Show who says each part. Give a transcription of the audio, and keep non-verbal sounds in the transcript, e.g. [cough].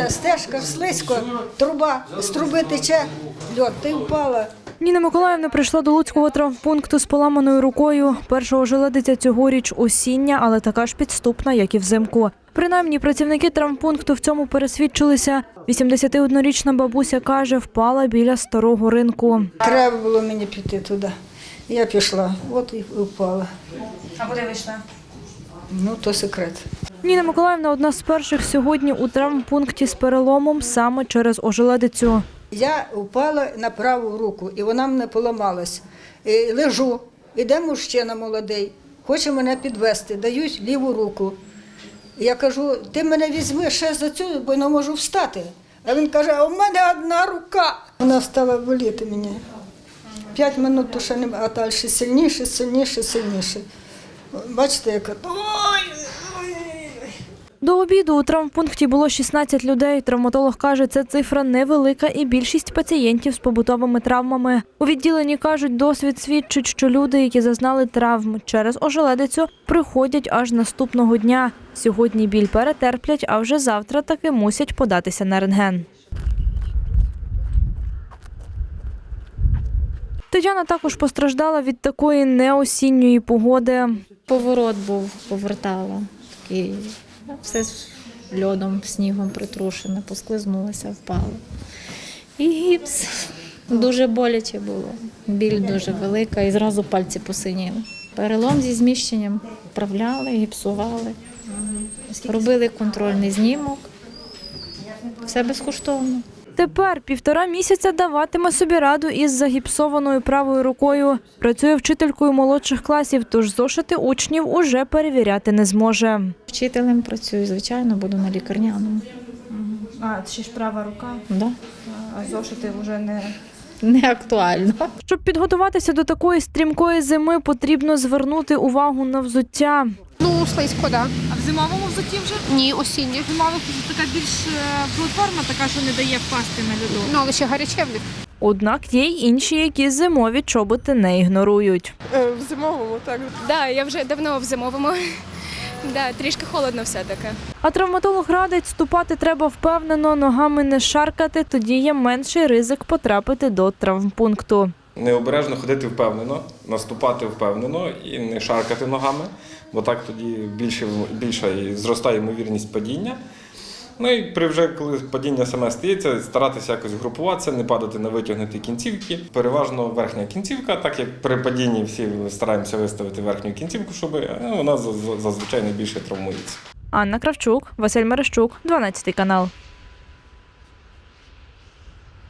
Speaker 1: Іде стежка, слизько, труба, з труби тече, льод, ти впала.
Speaker 2: Ніна Миколаївна прийшла до Луцького травмпункту з поламаною рукою. Першого желедиця цьогоріч осіння, але така ж підступна, як і взимку. Принаймні, працівники травмпункту в цьому пересвідчилися. 81-річна бабуся каже, впала біля старого ринку.
Speaker 1: Треба було мені піти туди. Я пішла, от і впала.
Speaker 2: А куди вийшла?
Speaker 1: Ну, то секрет.
Speaker 2: Ніна Миколаївна одна з перших сьогодні у травмпункті з переломом саме через ожеледицю.
Speaker 1: Я впала на праву руку, і вона мене поламалась. І лежу, іде мужчина молодий, хоче мене підвести, дають ліву руку. Я кажу, ти мене візьми ще за цю, бо не можу встати. А він каже, а в мене одна рука. Вона стала боліти мені. П'ять минут то ще не, а далі сильніше, сильніше, сильніше. Бачите, яка.
Speaker 2: До обіду у травмпункті було 16 людей. Травматолог каже, це цифра невелика і більшість пацієнтів з побутовими травмами. У відділенні кажуть, досвід свідчить, що люди, які зазнали травм через ожеледицю, приходять аж наступного дня. Сьогодні біль перетерплять, а вже завтра таки мусять податися на рентген. Тетяна також постраждала від такої неосінньої погоди.
Speaker 3: Поворот був, повертала. Такий, все з льодом, снігом притрушене, посклизнулася, впала. І гіпс. Дуже боляче було. Біль дуже велика і зразу пальці посиніли. Перелом зі зміщенням вправляли, гіпсували. Робили контрольний знімок. Все безкоштовно.
Speaker 2: Тепер півтора місяця даватиме собі раду із загіпсованою правою рукою. Працює вчителькою молодших класів, тож зошити учнів уже перевіряти не зможе.
Speaker 3: Вчителем працюю, звичайно, буду на лікарняному.
Speaker 2: А ще ж права рука,
Speaker 3: Да.
Speaker 2: а зошити вже не
Speaker 3: Не актуально.
Speaker 2: щоб підготуватися до такої стрімкої зими, потрібно звернути увагу на взуття.
Speaker 4: Ну, слизько, да.
Speaker 5: А в зимовому взутті вже
Speaker 4: Ні, осіннє.
Speaker 5: зимова така більш е, платформа, така, що не дає впасти на льоду.
Speaker 4: Ну, але ще гаряче в них.
Speaker 2: Однак є й інші, які зимові чоботи не ігнорують.
Speaker 6: Е, В зимовому, так.
Speaker 7: Да, я вже давно в зимовому. [laughs] Да, трішки холодно все-таки.
Speaker 2: А травматолог радить, ступати треба впевнено, ногами не шаркати, тоді є менший ризик потрапити до травмпункту.
Speaker 8: Необережно ходити впевнено, наступати впевнено і не шаркати ногами, бо так тоді більше, більша і зростає ймовірність падіння. Ну і при вже коли падіння саме стається, старатися якось групуватися, не падати на витягнуті кінцівки. Переважно верхня кінцівка, так як при падінні всі стараємося виставити верхню кінцівку, щоб е, вона зазвичай найбільше травмується.
Speaker 2: Анна Кравчук, Василь Мерещук, 12 канал.